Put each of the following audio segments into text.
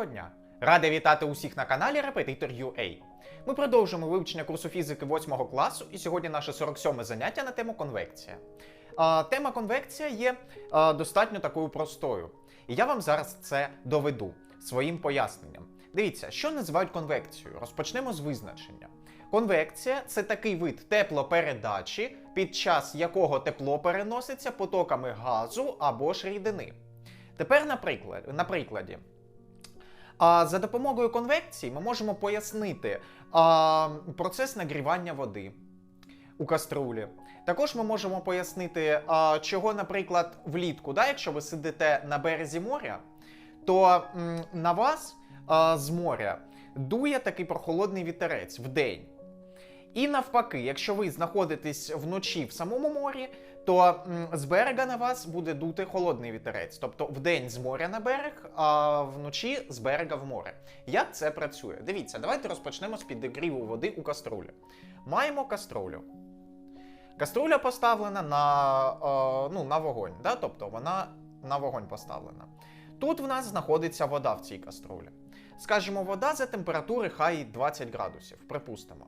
Доброго дня! Радий вітати усіх на каналі Репетитор UA. Ми продовжуємо вивчення курсу фізики 8 класу, і сьогодні наше 47 заняття на тему конвекція. А, тема конвекція є а, достатньо такою простою. І я вам зараз це доведу своїм поясненням. Дивіться, що називають конвекцією. Розпочнемо з визначення. Конвекція це такий вид теплопередачі, під час якого тепло переноситься потоками газу або ж рідини. Тепер на прикладі. А за допомогою конвекції ми можемо пояснити а, процес нагрівання води у каструлі. Також ми можемо пояснити, а, чого, наприклад, влітку, да, якщо ви сидите на березі моря, то м, на вас а, з моря дує такий прохолодний вітерець в день. І навпаки, якщо ви знаходитесь вночі в самому морі, то з берега на вас буде дути холодний вітерець. Тобто вдень з моря на берег, а вночі з берега в море. Як це працює? Дивіться, давайте розпочнемо з підігріву води у каструлі. Маємо каструлю. Каструля поставлена на, е, ну, на вогонь, да? тобто вона на вогонь поставлена. Тут в нас знаходиться вода в цій каструлі. Скажімо, вода за температури хай 20 градусів, припустимо.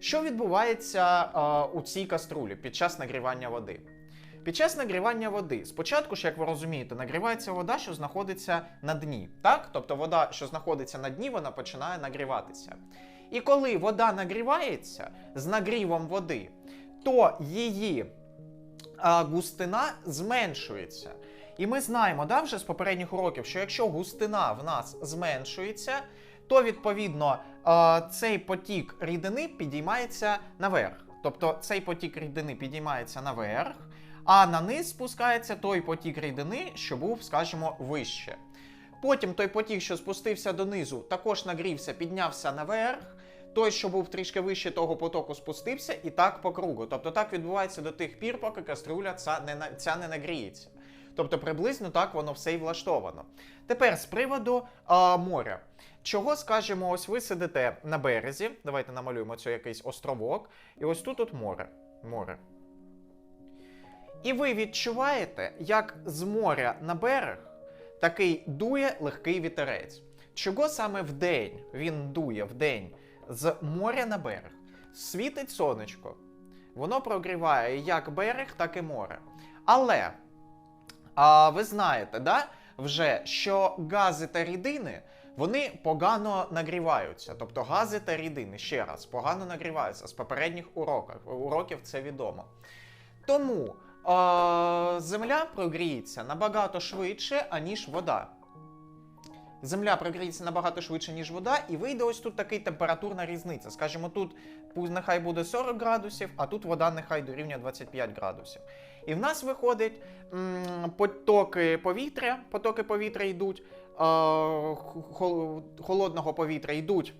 Що відбувається е, у цій каструлі під час нагрівання води? Під час нагрівання води, спочатку ж, як ви розумієте, нагрівається вода, що знаходиться на дні. Так? Тобто вода, що знаходиться на дні, вона починає нагріватися. І коли вода нагрівається з нагрівом води, то її а, густина зменшується. І ми знаємо да, вже з попередніх уроків, що якщо густина в нас зменшується, то відповідно цей потік рідини підіймається наверх. Тобто цей потік рідини підіймається наверх, а на низ спускається той потік рідини, що був, скажімо, вище. Потім той потік, що спустився донизу, також нагрівся, піднявся наверх. Той, що був трішки вище того потоку, спустився, і так по кругу. Тобто так відбувається до тих пір, поки каструля ця не, ця не нагріється. Тобто приблизно так воно все і влаштовано. Тепер з приводу а, моря. Чого скажемо, ось ви сидите на березі. Давайте намалюємо це якийсь островок. І ось тут от море. море. І ви відчуваєте, як з моря на берег такий дує легкий вітерець. Чого саме вдень він дує вдень з моря на берег? Світить сонечко. Воно прогріває як берег, так і море. Але а, ви знаєте, да, вже, що гази та рідини вони погано нагріваються. Тобто гази та рідини, ще раз, погано нагріваються з попередніх уроків. уроків це відомо. Тому е, земля прогріється набагато швидше, аніж вода. Земля прогріється набагато швидше, ніж вода, і вийде ось тут такий температурна різниця. Скажімо, тут нехай буде 40 градусів, а тут вода нехай дорівнює 25 градусів. І в нас виходить м, потоки повітря, потоки повітря йдуть, е, хол- холодного повітря йдуть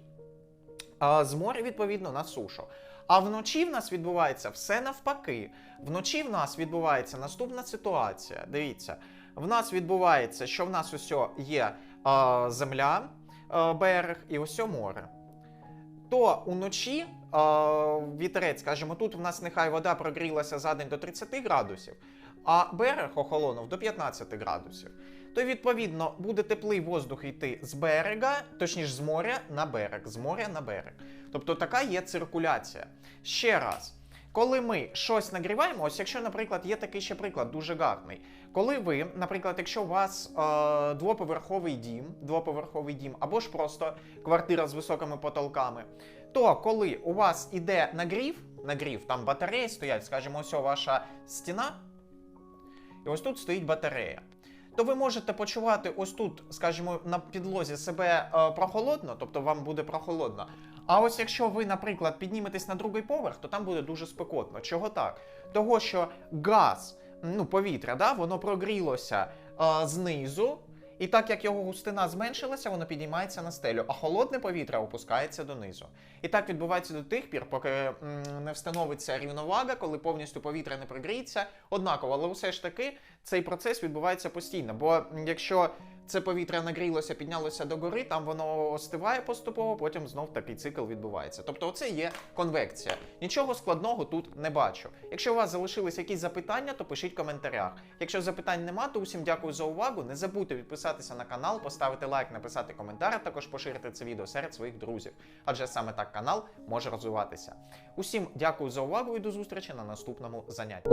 а з моря, відповідно, на сушу. А вночі в нас відбувається все навпаки. Вночі в нас відбувається наступна ситуація. Дивіться, в нас відбувається, що в нас ось є а, земля, а, берег і ось море. То уночі е, вітерець, скажімо, тут в нас нехай вода прогрілася за день до 30 градусів, а берег охолонув до 15 градусів. То відповідно буде теплий воздух йти з берега, точніше з моря на берег, з моря на берег. Тобто така є циркуляція. Ще раз. Коли ми щось нагріваємо, ось якщо, наприклад, є такий ще приклад дуже гарний. Коли ви, наприклад, якщо у вас е, двоповерховий дім, двоповерховий дім, або ж просто квартира з високими потолками, то коли у вас іде нагрів, нагрів, там батареї стоять, скажімо, ось ваша стіна, і ось тут стоїть батарея. То ви можете почувати ось тут, скажімо, на підлозі себе е, прохолодно, тобто вам буде прохолодно. А ось якщо ви, наприклад, підніметесь на другий поверх, то там буде дуже спекотно. Чого так? Того, що газ, ну, повітря, да, воно прогрілося е, знизу, і так як його густина зменшилася, воно підіймається на стелю, а холодне повітря опускається донизу. І так відбувається до тих пір, поки не встановиться рівновага, коли повністю повітря не прогріється. Однаково, але все ж таки цей процес відбувається постійно. Бо якщо це повітря нагрілося, піднялося до гори, там воно остиває поступово, потім знов такий цикл відбувається. Тобто, це є конвекція. Нічого складного тут не бачу. Якщо у вас залишились якісь запитання, то пишіть в коментарях. Якщо запитань нема, то усім дякую за увагу. Не забудьте підписатися на канал, поставити лайк, написати коментар, а також поширити це відео серед своїх друзів. Адже саме так канал може розвиватися. Усім дякую за увагу і до зустрічі на наступному занятті.